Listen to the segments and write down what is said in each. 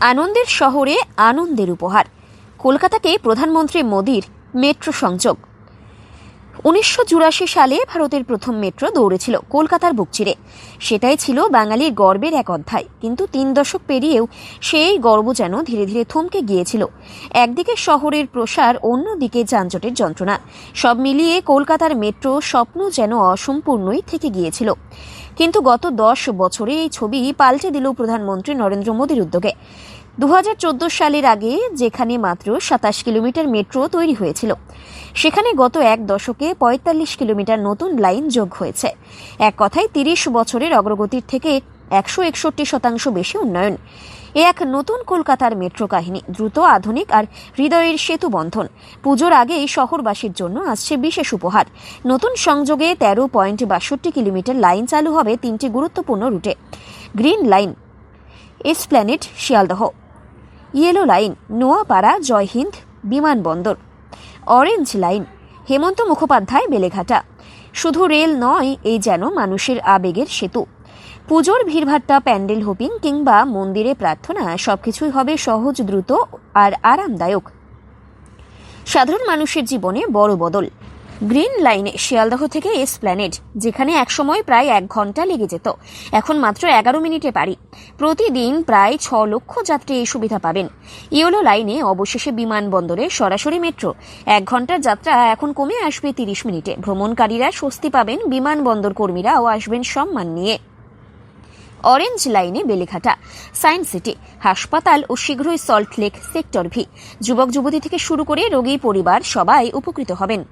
আনন্দের শহরে আনন্দের উপহার। কলকাতাকে প্রধানমন্ত্রী মোদীর মেট্রো সংযোগ। উনিশশো চুরাশি সালে ভারতের প্রথম মেট্রো দৌড়েছিল কলকাতার বুকচিরে সেটাই ছিল বাঙালির গর্বের এক অধ্যায়। কিন্তু তিন দশক পেরিয়েও সেই গর্ব যেন ধীরে ধীরে থমকে গিয়েছিল। একদিকে শহরের প্রসার, অন্যদিকে যানজটের যন্ত্রণা। সব মিলিয়ে কলকাতার মেট্রো স্বপ্ন যেন অসম্পূর্ণই থেকে গিয়েছিল। কিন্তু গত দশ বছরে এই ছবি পাল্টে দিল প্রধানমন্ত্রী নরেন্দ্র মোদীর উদ্যোগে। দু হাজার চোদ্দ সালের আগে যেখানে মাত্র সাতাশ কিলোমিটার মেট্রো তৈরি হয়েছিল, সেখানে গত এক দশকে পঁয়তাল্লিশ কিলোমিটার নতুন লাইন যোগ হয়েছে। এক কথায় তিরিশ বছরের অগ্রগতির থেকে একশো একষট্টি শতাংশ বেশি উন্নয়ন। এ এক নতুন কলকাতার মেট্রো কাহিনী, দ্রুত আধুনিক আর হৃদয়ের সেতু বন্ধন। পুজোর আগেই শহরবাসীর জন্য আসছে বিশেষ উপহার। নতুন সংযোগে তেরো পয়েন্ট বাষট্টি কিলোমিটার লাইন চালু হবে তিনটি গুরুত্বপূর্ণ রুটে। Green line, Esplanade, Sealdah. Yellow line Noapara Jai Hind বিমানবন্দর অরেঞ্জ লাইন হেমন্ত মুখোপাধ্যায় বেলেঘাটা শুধু রেল নয় এই যেন মানুষের আবেগের সেতু পুজোর ভিড়ভাট্টা প্যান্ডেল হোপিং কিংবা মন্দিরে প্রার্থনা সবকিছুই হবে সহজ দ্রুত আর আরামদায়ক সাধারণ মানুষের জীবনে বড় বদল গ্রিন লাইনে শিয়ালদহ থেকে এস এসপ্ল্যানেড যেখানে একসময় প্রায় এক ঘণ্টা লেগে যেত। এখন মাত্র এগারো মিনিটে পারি। প্রতিদিন প্রায় ছ লক্ষ যাত্রী এই সুবিধা পাবেন। ইয়েলো লাইনে অবশেষে বিমানবন্দরে সরাসরি মেট্রো। এক ঘণ্টার যাত্রা এখন কমে আসবে তিরিশ মিনিটে। ভ্রমণকারীরা স্বস্তি পাবেন বিমানবন্দর কর্মীরাও আসবেন সম্মান নিয়ে। অরেঞ্জ লাইনে বেলেঘাটা সায়েন্স সিটি, হাসপাতাল ও শীঘ্রই সল্ট লেক সেক্টর ভি। যুবক যুবতী থেকে শুরু করে রোগী পরিবার সবাই উপকৃত হবেন।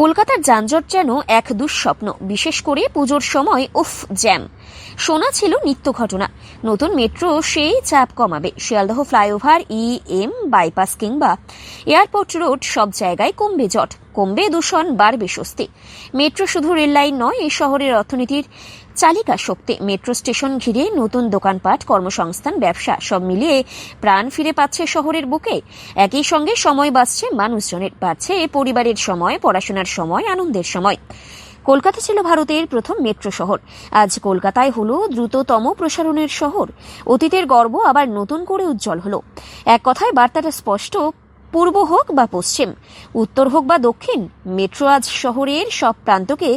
কলকাতার যানজট যেন এক দুঃস্বপ্ন, বিশেষ করে পুজোর সময় উফ, জ্যাম। শোনা ছিল নিত্য ঘটনা। নতুন মেট্রো সেই চাপ কমাবে। Sealdah flyover E M bypass কিংবা এয়ারপোর্ট রোড সব জায়গায় কমবে জট। কমবে দূষণ, বাড়বে স্বস্তি। মেট্রো শুধু রেললাইন নয়, এই শহরের অর্থনীতির চালিকা শক্তি, মেট্রো স্টেশন ঘিরে নতুন দোকানপাট, কর্মসংস্থান, ব্যবসা, সব মিলিয়ে প্রাণ ফিরে পাচ্ছে শহরের বুকে। একই সঙ্গে সময় বাঁচছে মানুষজনের বাড়ছে পরিবারের সময়, পড়াশোনার সময়, আনন্দের সময়। কলকাতা ছিল ভারতের প্রথম মেট্রো শহর। আজ কলকাতায় হল দ্রুততম প্রসারণের শহর। অতীতের গর্ব আবার নতুন করে উজ্জ্বল হল। এক কথায় বার্তাটা স্পষ্ট, পূর্ব হোক বা পশ্চিম, উত্তর হোক বা দক্ষিণ, মেট্রো আজ শহরের সব প্রান্তকে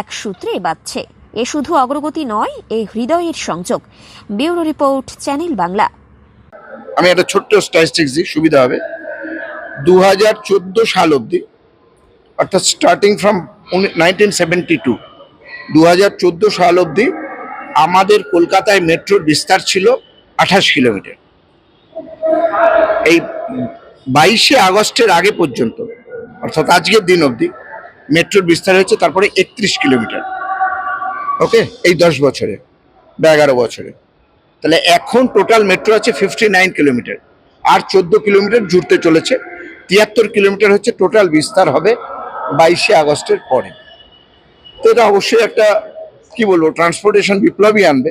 এক সূত্রে বাঁধছে। এ শুধু অগ্রগতি নয়, এ হৃদয়ের সংযোগ। Bureau report, channel Bangla. আমি একটা ছোট্ট স্ট্যাটিস্টিক্স দিই, সুবিধা হবে। দু হাজার চোদ্দ সাল অবধি, অর্থাৎ starting from nineteen seventy two দু হাজার চোদ্দ সাল অবধি আমাদের কলকাতায় মেট্রোর বিস্তার ছিল আঠাশ কিলোমিটার। এই বাইশে আগস্টের আগে পর্যন্ত, অর্থাৎ আজকের দিন অবধি, মেট্রোর বিস্তার হয়েছে তারপরে একত্রিশ কিলোমিটার। ওকে এই দশ বছরে বা এগারো বছরে। তাহলে এখন টোটাল মেট্রো আছে ফিফটি নাইন কিলোমিটার আর চোদ্দ কিলোমিটার জুড়তে চলেছে। তিয়াত্তর কিলোমিটার হচ্ছে টোটাল বিস্তার হবে বাইশে আগস্টের পরে। তো এটা অবশ্যই একটা, কি বলব ট্রান্সপোর্টেশন বিপ্লবই আনবে।